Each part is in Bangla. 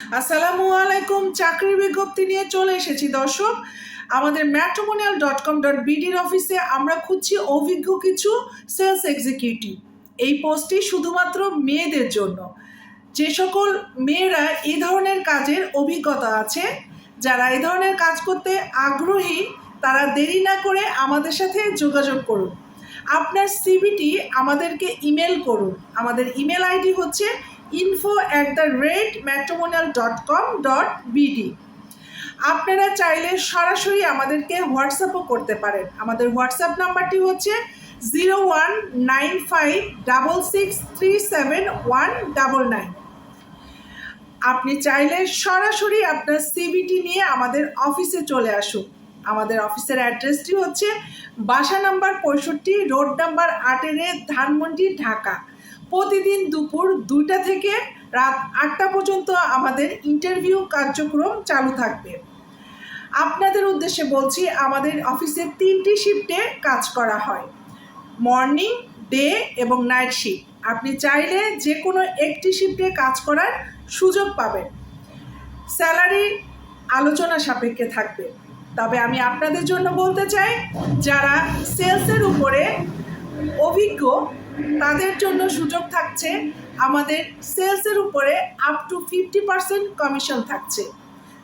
আসসালামু আলাইকুম, চাকরির বিজ্ঞপ্তি নিয়ে চলে এসেছি দর্শক। আমাদের ম্যাট্রোমোনিয়াল ডট কম ডট বিডির অফিসে আমরা খুঁজছি অভিজ্ঞ কিছু সেলস এক্সিকিউটিভ এই পোস্টটি শুধুমাত্র মেয়েদের জন্য। যে সকল মেয়েরা এই ধরনের কাজের অভিজ্ঞতা আছে, যারা এই ধরনের কাজ করতে আগ্রহী, তারা দেরি না করে আমাদের সাথে যোগাযোগ করুন। আপনার সিভিটি আমাদেরকে ইমেল করুন। আমাদের ইমেল আইডি হচ্ছে info at the rate matrimonial dot com dot BD আপনারা চাইলে সরাসরি আমাদেরকে হোয়াটসঅ্যাপও করতে পারেন। আমাদের হোয়াটসঅ্যাপ নাম্বারটি হচ্ছে zero one nine five double six three seven one double nine আপনি চাইলে সরাসরি আপনার সিবিটি নিয়ে আমাদের অফিসে চলে আসুন। আমাদের অফিসের অ্যাড্রেসটি হচ্ছে বাসা নাম্বার পঁয়ষট্টি, রোড নাম্বার আটেরে ধানমন্ডি, ঢাকা। প্রতিদিন দুপুর দুইটা থেকে রাত আটটা পর্যন্ত আমাদের ইন্টারভিউ কার্যক্রম চালু থাকবে। আপনাদের উদ্দেশ্যে বলছি, আমাদের অফিসে তিনটি শিফটে কাজ করা হয়। মর্নিং ডে এবং নাইট শিফট আপনি চাইলে যে কোনো একটি শিফটে কাজ করার সুযোগ পাবেন। স্যালারি আলোচনা সাপেক্ষে থাকবে। তবে আমি আপনাদের জন্য বলতে চাই, যারা সেলসের উপরে অভিজ্ঞ, তাদের জন্য সুযোগ থাকছে। আমাদের সেলসের উপরে up to fifty percent commission থাকছে।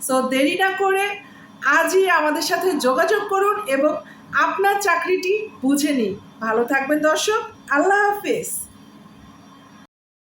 সো দেরি না করে আজই আমাদের সাথে যোগাযোগ করুন এবং আপনার চাকরিটি বুঝে নিন। ভালো থাকবেন দর্শক, আল্লাহ হাফেজ।